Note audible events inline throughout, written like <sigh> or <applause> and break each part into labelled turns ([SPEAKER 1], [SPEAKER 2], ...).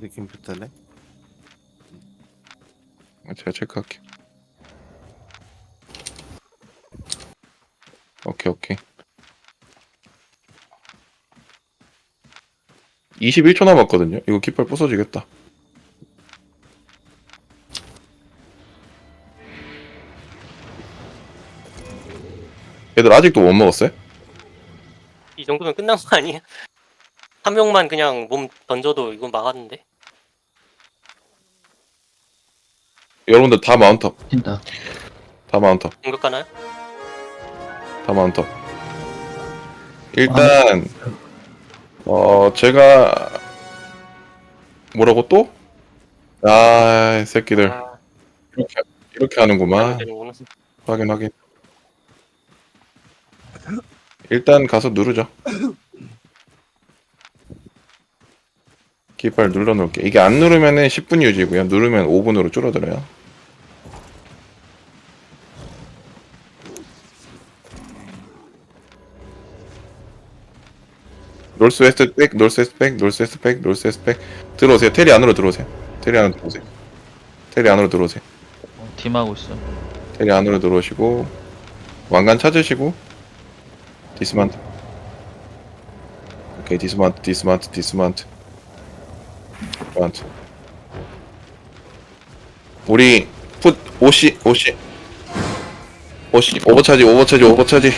[SPEAKER 1] 느낌 붙을래?
[SPEAKER 2] 제가 체크할게. 오케이 오케이. 21초 남았거든요. 이거 깃발 부서지겠다. 얘들 아직도 못 먹었어요?
[SPEAKER 3] 이 정도면 끝난 거 아니야? <laughs> 한 명만 그냥 몸 던져도 이건 막았는데?
[SPEAKER 2] 여러분들 다 마운트업.
[SPEAKER 4] 튄다.
[SPEAKER 2] 다 마운트업.
[SPEAKER 3] 공격 가나요?
[SPEAKER 2] 다 마운트업. 일단 어 제가 뭐라고 또? 아, 이 새끼들
[SPEAKER 3] 아,
[SPEAKER 2] 이렇게 이렇게 하는구만.
[SPEAKER 3] 되는구나.
[SPEAKER 2] 확인 확인. 일단 가서 누르죠. 깃발 눌러 놓을게. 이게 안 누르면은 10분 유지고요. 누르면 5분으로 줄어들어요. 놀스 웨스트 백, 놀스 웨스트 백, 놀스 웨스트 백, 놀스 웨스트 백. 들어오세요. 테리 안으로 들어오세요. 테리 안으로 들어오세요. 테리 안으로 들어오세요.
[SPEAKER 4] 어, 팀하고 있어.
[SPEAKER 2] 테리 안으로 들어오시고 왕관 찾으시고 디스만트 오케이 디스만트 디스만트 디스만트 디스만트 우리 풋 오시 오시 오시 오버차지 오버차지 오버차지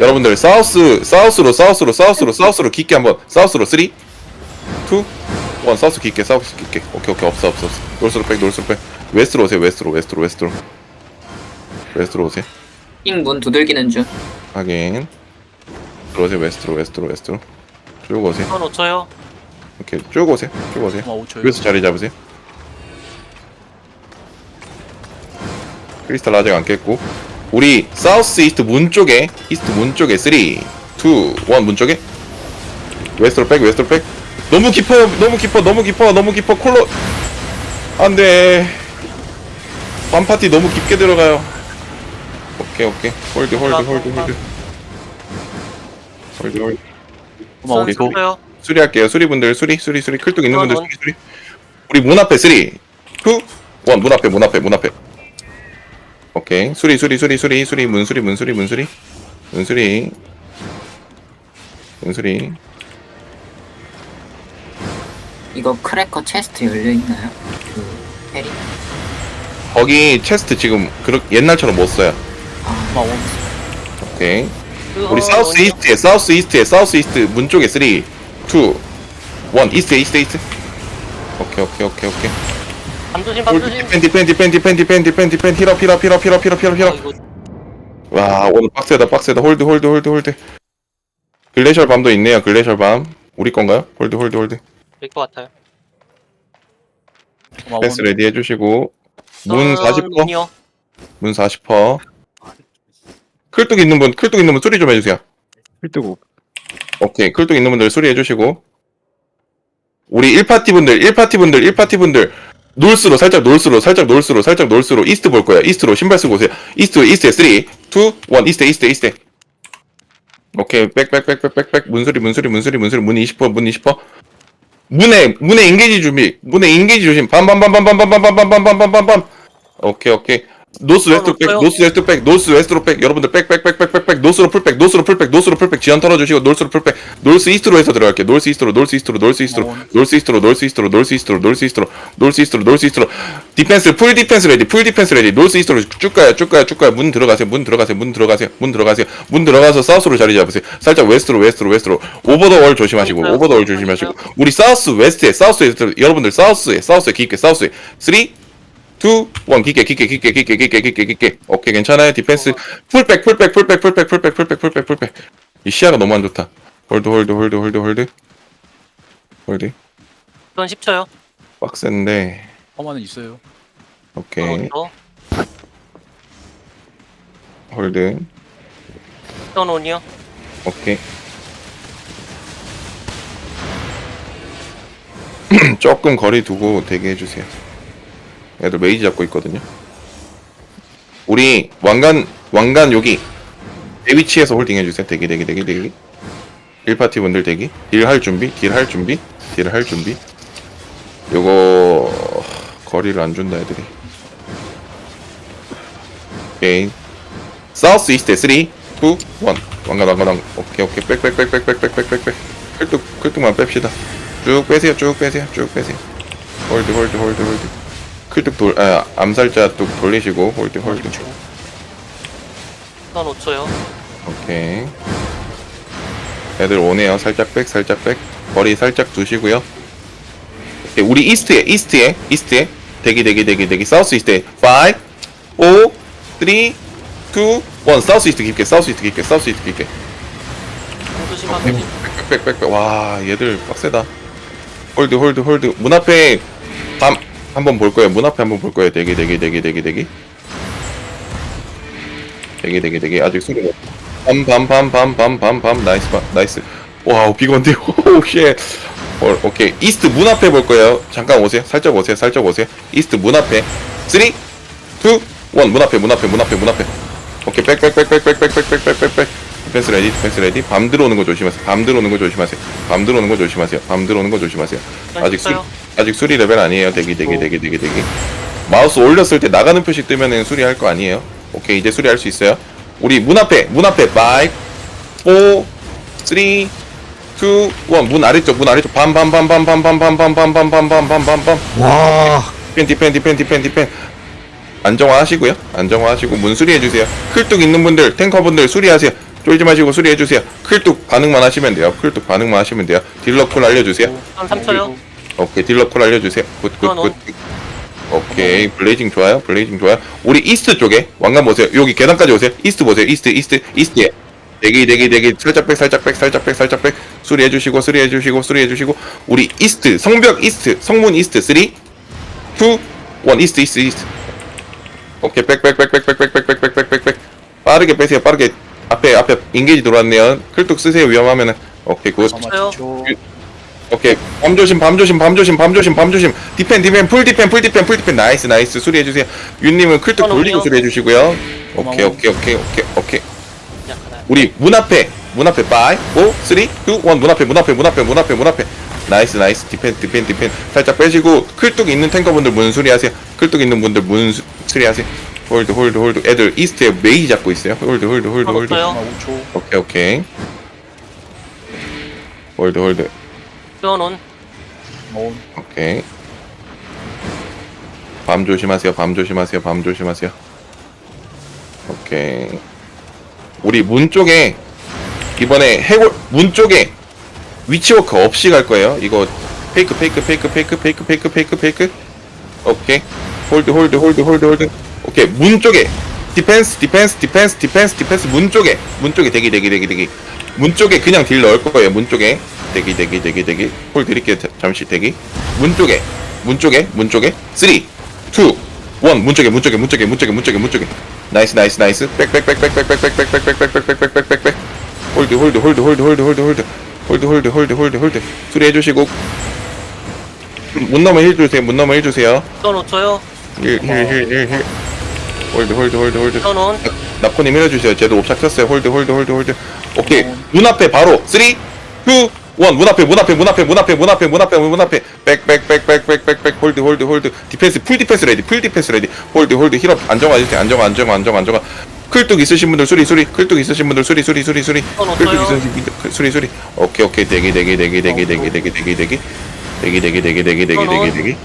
[SPEAKER 2] 여러분들 사우스 사우스로 사우스로 사우스로 사우스로 깊게 한번 사우스로 3 2 1 사우스 깊게 사우스 깊게. 오케이 오케이 없어 없어 없어. 놀스로 백 놀스로 백. 웨스트로 오세요 웨스트로 웨스트로 웨스트로. 웨스트로 오세요.
[SPEAKER 5] 문 두들기는 중.
[SPEAKER 2] 확인. 들어오세요 웨스트로 웨스트로 웨스트로. 쭉 오세요.
[SPEAKER 3] 한 5초요.
[SPEAKER 2] 이렇게 쭉 오세요 쭉 오세요.
[SPEAKER 4] 어, 5초.
[SPEAKER 2] 여기서 자리 잡으세요. 크리스탈 아직 안 깼고 우리 사우스 이스트 문 쪽에 이스트 문 쪽에 3 2 1문 쪽에? 웨스트로 백 웨스트로 백. 너무 깊어요 너무 깊어 너무 깊어 너무 깊어. 콜로 안돼. 반파티 너무 깊게 들어가요. 오케이 오케이. 홀드 홀드 홀드 홀드. 홀드 홀드.
[SPEAKER 4] 고마워,
[SPEAKER 2] 우리.
[SPEAKER 3] 요.
[SPEAKER 2] 수리할게요. 수리분들 수리 수리 수리. 클뚝 있는 분들
[SPEAKER 3] 원,
[SPEAKER 2] 수리 수리. 우리 문 앞에 3 2 1문 앞에 문 앞에 문 앞에. 오케이. 수리 수리 수리 수리 수리 문 수리 문 수리 문 수리. 문 수리. 문 수리.
[SPEAKER 5] 이거 크래커 체스트 열려 있나요? 그 페리?
[SPEAKER 2] 거기 체스트 지금 그렇 옛날처럼 못 써요.
[SPEAKER 5] 아.
[SPEAKER 2] 오케이.
[SPEAKER 3] 그,
[SPEAKER 2] 우리
[SPEAKER 3] 어,
[SPEAKER 2] 사우스
[SPEAKER 3] 어디요?
[SPEAKER 2] 이스트에 사우스 이스트에 사우스 이스트 문 쪽에 3 2 1 이스트 이스트 이스트. 오케이 오케이 오케이 오케이.
[SPEAKER 3] 밤조심 밤조심.
[SPEAKER 2] 디펜 디펜 디펜 디펜 디펜 디펜 디펜 힐업 힐업 힐업 힐업 힐업 힐업
[SPEAKER 3] 어,
[SPEAKER 2] 힐업.
[SPEAKER 3] 이거
[SPEAKER 2] 와 오늘 빡세다 빡세다 홀드 홀드 홀드 홀드 글래셜 밤도 있네요 글래셜 밤 우리 건가요? 홀드 홀드 홀드
[SPEAKER 3] 될것 같아요.
[SPEAKER 4] 고마워.
[SPEAKER 2] 패스 레디 해주시고 문 40퍼
[SPEAKER 3] 문이요.
[SPEAKER 2] 문 40퍼 클뚝 있는 분 클뚝 있는 분 수리 좀 해주세요
[SPEAKER 1] 필두고
[SPEAKER 2] 오케이 클뚝 있는 분들 수리 해주시고 우리 1파티 분들 1파티 분들 1파티 분들 놀스로 살짝 놀스로 살짝 놀스로 살짝 놀스로 이스트 볼 거야 이스트로 신발 쓰고 오세요 이스트 이스트에 3 2 1 이스트 이스트 이스트 오케이 백백백백백백 문소리 문소리 문소리 문소리 문 20퍼 문 20퍼 문에 문에 인게이지 준비 문에 인게이지 조심 밤밤밤밤밤밤밤밤밤밤밤밤밤 오케이 오케이 노스 웨스트로 백
[SPEAKER 3] 없어요?
[SPEAKER 2] 노스 웨스트로 백 노스 웨스트로 백. 여러분들 백 백 백 백 백 백 노스로 풀백 노스로 풀백 노스로 풀백. 지연 털어주시고 노스로 풀백. 노스 이스트로 해서 들어갈게 노스 이스트로 노스 이스트로 노스 이스트로
[SPEAKER 4] 어.
[SPEAKER 2] 노스 이스트로 노스 이스트로 노스 이스트로 노스 이스트로 노스 이스트로 노스 이스트로. 디펜스 풀 디펜스 레디 풀 디펜스 레디. 노스 이스트로 쭉 가요 쭉 가요 쭉 가요. 문 들어가세요 문 들어가세요 문 들어가세요 문 들어가세요. 문 들어가서 사우스로 자리 잡으세요. 살짝 웨스트로 웨스트로 웨스트로. 오버 더 월 조심하시고. 오버 더 월 조심하시고. 우리 사우스 웨스트에 사우스 웨스트 여러분들 사우스에 사우스에 깊게 사우스에. 3 2, 1 깊게 깊게 깊게 깊게 깊게 깊게 깊게. 오케이 괜찮아요? 디펜스. 풀백 풀백 풀백 풀백 풀백 풀백 풀백 풀백. 이 시야가 너무 안 좋다. 홀드 홀드 홀드 홀드 홀드. 홀드.
[SPEAKER 3] 이건 10초요.
[SPEAKER 2] 빡센데.
[SPEAKER 4] 험한은 있어요.
[SPEAKER 2] 오케이.
[SPEAKER 3] 어,
[SPEAKER 2] 홀드.
[SPEAKER 3] 이건 온이요.
[SPEAKER 2] 오케이. <clears throat> 조금 거리 두고 대기 해 주세요 애들 메이지 잡고 있거든요 우리 왕관 왕관 여기 내 위치에서 홀딩 해주세요 대기 대기 대기 대기 1파티 분들 대기 딜 할 준비 딜 할 준비 딜을 할 준비. 요거 거리를 안 준다 애들이. 오케이. 사우스 이스트 3, 2, 1. 왕관 왕관 왕. 오케이 오케이 빽빽빽빽빽빽빽빽. 클뚝 클뚝만 뺍시다. 쭉 빼세요 쭉 빼세요 쭉 빼세요. 홀드 홀드 홀드 홀드. 클뚝 돌, 아 암살자 뚝 돌리시고 홀드 홀드.
[SPEAKER 3] 선 5초요.
[SPEAKER 2] 오케이. 애들 오네요. 살짝 백, 살짝 백. 거리 살짝 두시고요. 오케이, 우리 이스트에, 이스트에, 이스트에. 대기, 대기, 대기, 대기. 사우스 이스트에. 5, 5, 3, 2, 1. 사우스 이스트 깊게, 사우스 이스트 깊게, 사우스 이스트 깊게.
[SPEAKER 3] 조심 한 번.
[SPEAKER 2] 백, 백, 백, 백. 와, 얘들 빡세다. 홀드, 홀드, 홀드. 문 앞에 밤 한번 볼 거예요. 문 앞에 한번 볼 거예요. 대기, 대기, 대기, 대기, 대기. 대기, 대기, 대기. 아직 소리 못. 밤, 밤, 밤, 밤, 밤, 밤, 밤. 나이스, 밤, 나이스. 와우, 비건데. 오, 쉣. 어, 오케이. 이스트 문 앞에 볼 거예요. 잠깐 오세요. 살짝 오세요. 살짝 오세요. 이스트 문 앞에. 3, 2, 1. 문 앞에, 문 앞에, 문 앞에, 문 앞에. 오케이. 백, 백, 백, 백, 백, 백, 백, 백, 백, 백, 백. 디펜스 레디, 디펜스 레디. 밤 들어오는 거 조심하세요. 밤 들어오는 거 조심하세요. 밤 들어오는 거 조심하세요. 밤 들어오는 거 조심하세요. 아직 수. 아직 수리 레벨 아니에요. 대기, 대기, 대기, 대기, 대기. 마우스 올렸을 때 나가는 표시 뜨면은 수리할 거 아니에요. 오케이, 이제 수리할 수 있어요. 우리 문 앞에, 문 앞에 5, 4, 3, 2, 1. 문 아래쪽, 문 아래쪽. 밤, 밤, 밤, 밤, 밤, 밤, 밤, 밤, 밤, 밤, 밤, 밤, 밤, 밤, 밤.
[SPEAKER 1] 와
[SPEAKER 2] 디펜, 디펜, 디펜, 디펜, 디펜. 안정화 하시고요. 안정화 하시고 문 수리해 주세요. 클뚝 있는 분들, 탱커분들 수리하세요. 쫄지 마시고 수리해 주세요. 클뚝 반응만 하시면 돼요. 클뚝 반응만 하시면 돼요. 딜러 쿨 알려 주세요.
[SPEAKER 3] 선 3초요.
[SPEAKER 2] 오케이 딜러 쿨 알려주세요. 굿, 굿, 굿. 오케이 블레이징 좋아요. 블레이징 좋아요. 우리 이스트 쪽에 왕관 보세요. 여기 계단까지 오세요. 이스트 보세요. 이스트, 이스트, 이스트에. 대기, 대기, 대기. 살짝 백, 살짝 백, 살짝 백, 살짝 백. 수리해 주시고, 수리해 주시고, 수리해 주시고. 우리 이스트, 성벽 이스트, 성문 이스트. 3, 2, 1. 이스트, 이스트, 이스트. 오케이 백, 백, 백, 백, 백, 백, 백, 백, 백, 백, 백, 백. 빠르게 빼세요. 빠르게. 앞에, 앞에 인게이지 들어왔네요. 클뚝 쓰세요. 위험하면은. 오케이 굿. 오케이. 밤 조심 밤 조심 밤 조심 밤 조심 밤 조심. 디펜 디펜 풀 디펜 풀 디펜 풀 디펜. 나이스 나이스. 수리해 주세요. 윤님은 클뚝
[SPEAKER 3] 어,
[SPEAKER 2] 돌리고
[SPEAKER 3] 너무요.
[SPEAKER 2] 수리해 주시고요. 오케이
[SPEAKER 4] 고마워.
[SPEAKER 2] 오케이 오케이 오케이. 오케이? 우리 문 앞에 문 앞에 5 4 3 2 1문 앞에 문 앞에 문 앞에 문 앞에 문 앞에. 나이스 나이스. 디펜 디펜 디펜. 살짝 빼시고 클뚝 있는 탱커분들 문 수리하세요. 클뚝 있는 분들 문 수, 수리하세요. 홀드 홀드 홀드. 애들 이스트에 메이 잡고 있어요. 홀드 홀드 홀드
[SPEAKER 3] 선
[SPEAKER 2] 홀드.
[SPEAKER 4] 5초.
[SPEAKER 2] 오케이 오케이. 홀드 홀드
[SPEAKER 3] 뼈는
[SPEAKER 4] 온.
[SPEAKER 2] 오케이. 밤 조심하세요. 밤 조심하세요. 밤 조심하세요. 오케이. 우리 문 쪽에 이번에 해골 문 쪽에 위치워크 없이 갈 거예요. 이거 페이크 페이크 페이크 페이크 페이크 페이크 페이크 페이크. 오케이. 홀드 홀드 홀드 홀드 홀드. 오케이. 문 쪽에 디펜스 디펜스 디펜스 디펜스 디펜스 문 쪽에 문 쪽에 대기 대기 대기 대기. 문 쪽에 그냥 딜 넣을 거예요. 문 쪽에 대기 대기 대기 대기. 홀 드릴게요. 자- 잠시 대기. 문 쪽에 문 쪽에 문 쪽에 3 2 1문 쪽에 문 쪽에 문 쪽에 문 쪽에 문 쪽에 문 쪽에 나이스 나이스 나이스 백백백백백백백백백백백백백백백 홀드 홀드 홀드 홀드 홀드 홀드 홀드 홀드 홀드 홀드 홀드 홀드 수리해 주시고 문 넘어 힐 주세요 문 넘어 힐 주세요
[SPEAKER 3] 선 5초요.
[SPEAKER 2] 힐힐힐힐힐 홀드 홀드 홀드 홀드
[SPEAKER 3] 선온.
[SPEAKER 2] 나코님 해주세요. 쟤도 옵착 켰어요. 홀드, 홀드, 홀드, 홀드. 오케이. 문 앞에 바로 3, 2, 1. 문 앞에, 문 앞에, 문 앞에, 문 앞에, 문 앞에, 문 앞에, 문 앞에. 백, 백, 백, 백, 백, 백, 백. 홀드, 홀드, 홀드. 디펜스, 풀 디펜스 레디, 풀 디펜스 레디. 홀드, 홀드, 힐업. 안정화. 안정화, 안정화, 안정화, 안정화. 클뚝 있으신 분들 수리, 수리. 클뚝 있으신 분들 수리, 수리, 수리, 수리.
[SPEAKER 3] 어,
[SPEAKER 2] 클뚝. 있으신 분들 수리, 수리. 오케이, 오케이. 대기, 대기, 대기, 대기, 대기, 대기, 대기, 대기. 대기, 대기, 대기, 대기, 대기, 대기, 대기.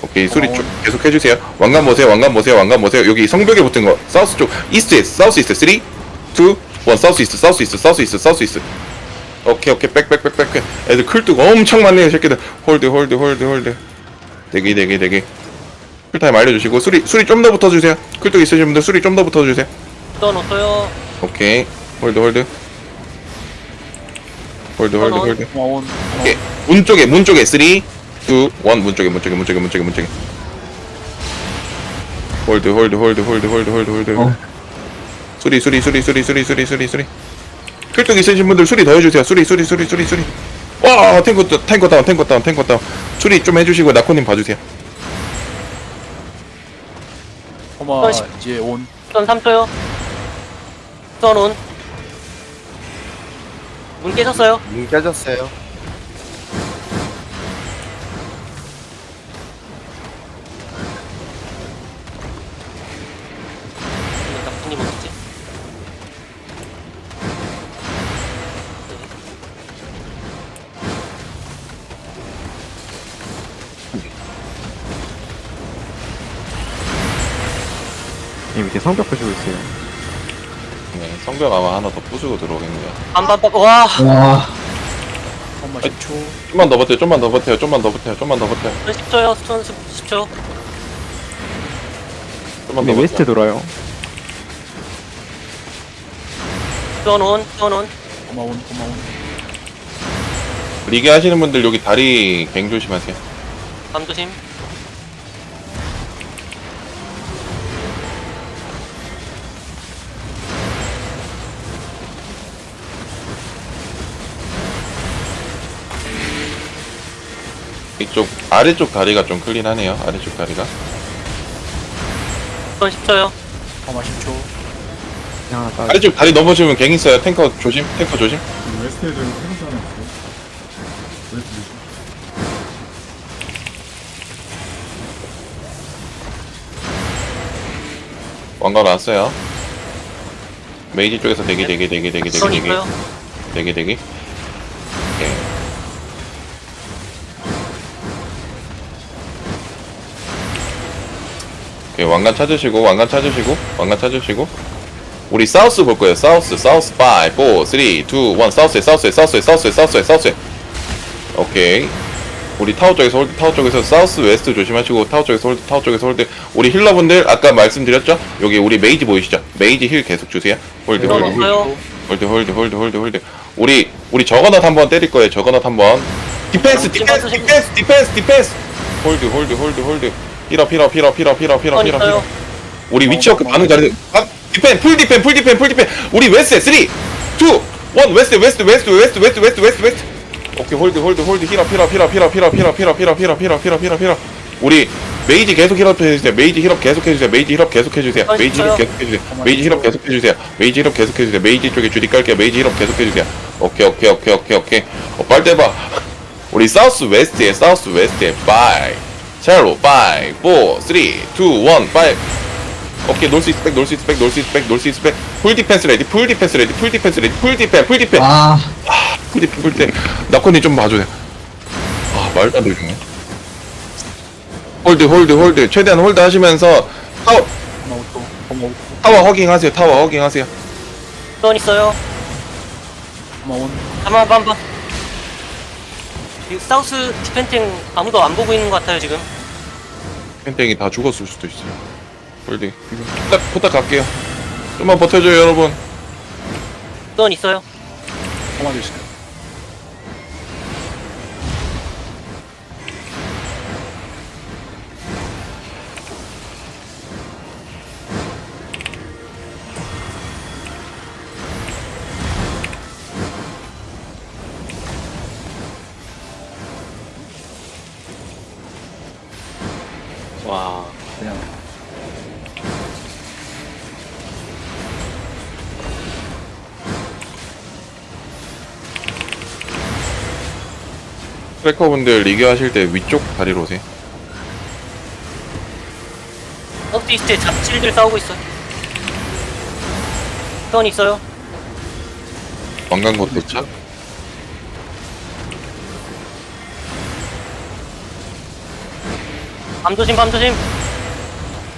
[SPEAKER 2] 오케이 수리 쭉 계속 해주세요 왕관 보세요 왕관 보세요 왕관 보세요 여기 성벽에 붙은 거 사우스 쪽 이스트에 사우스 이스트 3 2 1 사우스 이스트 사우스 이스트 사우스 이스트 사우스 이스트 오케이 오케이. 백백백백백. 애들 클뚝 엄청 많네요 새끼들. 홀드 홀드 홀드 홀드. 대기 대기 대기. 쿨타임 알려주시고 수리 수리 좀 더 붙어주세요. 클뚝 있으신 분들 수리 좀 더 붙어주세요.
[SPEAKER 3] 선 없어요.
[SPEAKER 2] 오케이. 홀드 홀드. 홀드 홀드 홀드.
[SPEAKER 4] 온.
[SPEAKER 2] 오케이. 문 쪽에 문 쪽에 3 2 1문 쪽에 문 쪽에 문 쪽에 문 쪽에 문 쪽에. 홀드 홀드 홀드 홀드 홀드 홀드 홀드.
[SPEAKER 1] 어.
[SPEAKER 2] 수리 수리 수리 수리 수리 수리 수리 수리 클뚝 있으신 분들 수리 더 해주세요 수리 수리 수리 수리 수리 와 탱커 다- 탱커 다운 탱커 다운 탱커 다운 수리 좀 해주시고 나코님 봐주세요
[SPEAKER 4] 허마
[SPEAKER 3] 어, 시-
[SPEAKER 4] 이제 온.
[SPEAKER 3] 선 3초요. 선 온. 문 깨졌어요.
[SPEAKER 1] 문 깨졌어요 이 밑에 성벽 부시고 있어요.
[SPEAKER 2] 네, 성벽 아마 하나 더 부수고 들어오겠네요.
[SPEAKER 3] 빰빰빰
[SPEAKER 5] 와와
[SPEAKER 4] 험마 10초.
[SPEAKER 2] 좀만 더 버텨요, 좀만 더 버텨요, 좀만 더 버텨요, 좀만 더 버텨요.
[SPEAKER 3] 스턴 10초요 스턴 10초
[SPEAKER 2] 좀만
[SPEAKER 1] 네,
[SPEAKER 2] 더
[SPEAKER 1] 웨스트. 돌아요.
[SPEAKER 3] 스턴 온 스턴 온
[SPEAKER 4] 험마 온.
[SPEAKER 2] 리그 하시는 분들 여기 다리 갱 조심하세요.
[SPEAKER 3] 밤조심
[SPEAKER 2] 이쪽 아래쪽 다리가 좀 클린하네요. 아래쪽 다리가.
[SPEAKER 3] 스턴 10초요
[SPEAKER 4] 험마 10초.
[SPEAKER 1] 그냥 하나 따.
[SPEAKER 2] 아래쪽 다리 넘어지면 갱 있어요. 탱커 조심, 탱커 조심.
[SPEAKER 6] 웨스트 조심.
[SPEAKER 2] 왕관 왔어요. 메이지 쪽에서 대기, 대기, 대기, 대기, 대기, 대기,
[SPEAKER 3] 있어요
[SPEAKER 2] 대기, 대기. 예, 왕관 찾으시고, 왕관 찾으시고, 왕관 찾으시고. 우리 사우스 볼 거예요. 사우스, 사우스 5, 4, 3, 2, 1. 사우스에, 사우스에, 사우스에, 사우스에, 사우스에, 사우스에. 오케이. 우리 타워 쪽에서 홀드, 타워 쪽에서 사우스 웨스트 조심하시고, 타워 쪽에서 홀드, 타워 쪽에서 홀드. 우리 힐러분들 아까 말씀드렸죠? 여기 우리 메이지 보이시죠? 메이지 힐 계속 주세요. 홀드, 홀드, 홀드. 홀드 홀드 홀드 홀드 홀드 우리 우리 저거넛 한번 때릴 거예요 저거넛 한번 디펜스 디펜스 디펜스 디펜스 디펜스 홀드 홀드 홀드 홀드 힐업 힐업 힐업 힐업
[SPEAKER 3] 스턴
[SPEAKER 2] 힐업
[SPEAKER 3] 있어요
[SPEAKER 2] 힐업 우리 위치워크 반응 잘해 아, 디펜 풀 디펜 풀 디펜 풀 디펜 우리 웨스트 3 2 1 웨스트 웨스트 웨스트 웨스트 웨스트 웨스트 웨스트 웨스트 오케이 홀드 홀드 홀드 힐업 힐업 힐업 힐업 힐업 힐업 힐업 힐업 힐업 힐업 힐업 힐업 힐업 우리 메이지 계속 힐업 해주세요 메이지 힐업 계속 해주세요 메이지 힐업 계속 해주세요 메이지 힐업 계속 해주세요 메이지 힐업 계속 해주세요 메이지 힐업 계속 해주세요 메이지 쪽에 주디 깔게요 메이지 힐업 계속 해주세요 오케이 오케이 오케이 오케이 오케이 어 빨리 대봐 우리 사우스 웨스트에 사우스 웨스트에 5 5 4 3 2 1 5 오케이 놀 수 있어 백 놀 수 있어 백 놀 수 있어 백 놀 수 있어 백풀 디펜스 레디 풀 디펜스 레디 풀 디펜스 레디 풀 디펜 풀 디펜. 와풀 디펜 풀 디펜. 나코니 좀 봐줘요. 아 말도 안 되네 홀드 홀드 홀드. 최대한 홀드 하시면서 타워.
[SPEAKER 4] 험마 5초. 험마 5초.
[SPEAKER 2] 타워 허깅 하세요 타워 허깅 하세요.
[SPEAKER 3] 스턴 있어요.
[SPEAKER 4] 온.
[SPEAKER 3] 가만 빰빰 이 사우스 디펜팅 아무도 안 보고 있는 것 같아요 지금.
[SPEAKER 2] 펜땡이 다 죽었을 수도 있어요. 홀드 포딱 포딱 갈게요. 좀만 버텨줘요 여러분.
[SPEAKER 3] 스턴 있어요.
[SPEAKER 4] 험마 조심.
[SPEAKER 2] 트래커분들 리그 하실 때 위쪽 다리로 오세요.
[SPEAKER 3] 사우스 이스트에 잡질들 싸우고 있어요 스턴 있어요?
[SPEAKER 2] 왕관고 도착.
[SPEAKER 3] 밤조심 밤조심.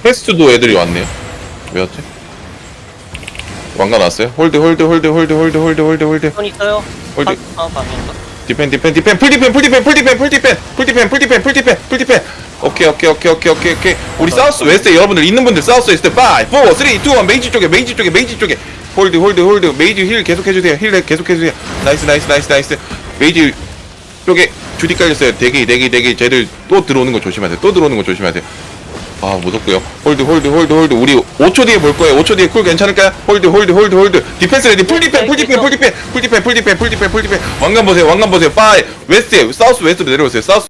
[SPEAKER 2] 퀘스트도 애들이 왔네요. 왜 왔지? 왕관 왔어요? 홀드 홀드 홀드 홀드 홀드 홀드 홀드 홀드.
[SPEAKER 3] 스턴 있어요?
[SPEAKER 2] 홀드.
[SPEAKER 3] 밤- 아 밤인가?
[SPEAKER 2] 디펜 디펜 디펜 풀 디펜 풀 디펜 풀 디펜 풀 디펜 풀 디펜 풀 디펜 풀 디펜 풀 디펜. 오케이 오케이 오케이 오케이 오케이 오케이. 우리 사우스 웨스트 여러분들 있는 분들 사우스 웨스트 5 4 3 2 1 메이지 쪽에 메이지 쪽에 메이지 쪽에. 홀드 홀드 홀드. 메이지 힐 계속 해주세요. 힐 계속 해주세요. 나이스 나이스 나이스 나이스. 메이지 쪽에 주디 깔렸어요. 대기 대기 대기. 쟤들 또 들어오는 거 조심하세요. 또 들어오는 거 조심하세요 아 무섭고요. 홀드 홀드 홀드 홀드. 우리 5초 뒤에 볼 거예요. 5초 뒤에 쿨 괜찮을까요? 홀드 홀드 홀드 홀드. 디펜스 레디. 풀 디펜 풀 디펜 풀 디펜. 풀 디펜 풀 디펜 풀 디펜 풀 디펜. 왕관 보세요 왕관 보세요. 5 웨스트에 사우스 웨스트로 내려오세요. 사우스